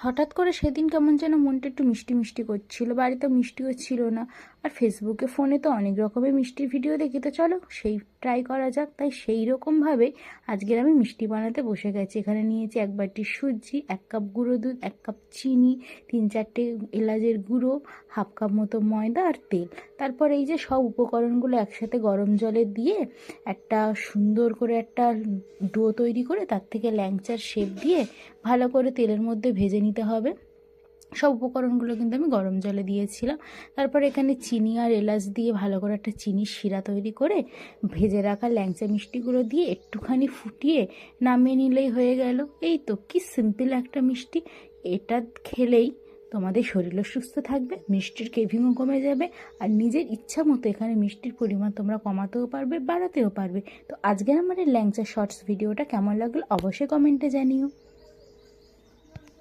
হঠাৎ করে সেদিন কেমন যেন মনটা একটু মিষ্টি মিষ্টি করছিল বাড়িতে মিষ্টিও ছিল না। আর ফেসবুকে ফোনে তো অনেক রকমের মিষ্টির ভিডিও দেখি, তো চলো সেই ট্রাই করা যাক। তাই সেই রকমভাবে আজকের আমি মিষ্টি বানাতে বসে গেছি। এখানে নিয়েছি এক বাটি সুজি, এক কাপ গুঁড়ো দুধ, এক কাপ চিনি, তিন চারটে এলাচের গুঁড়ো হাফ কাপ মতো ময়দা আর তেল। তারপর এই যে সব উপকরণগুলো একসাথে গরম জলে দিয়ে একটা সুন্দর করে একটা ডো তৈরি করে তার থেকে ল্যাংচার শেপ দিয়ে ভালো করে তেলের মধ্যে ভেজে নিতে হবে। সব উপকরণগুলো কিন্তু আমি গরম জলে দিয়েছিলাম। তারপর এখানে চিনি আর এলাচ দিয়ে ভালো করে একটা চিনির শিরা তৈরি করে ভেজে রাখা ল্যাংচা মিষ্টিগুলো দিয়ে একটুখানি ফুটিয়ে নামিয়ে নিলেই হয়ে গেল। এই তো, কি সিম্পল একটা মিষ্টি। এটা খেলেই তোমাদের শরীরও সুস্থ থাকবে, মিষ্টির কেভিংও কমে যাবে আর নিজের ইচ্ছা মতো এখানে মিষ্টির পরিমাণ তোমরা কমাতেও পারবে, বাড়াতেও পারবে। তো আজকের আমার ল্যাংচা শর্টস ভিডিওটা কেমন লাগল অবশ্যই কমেন্টে জানিও।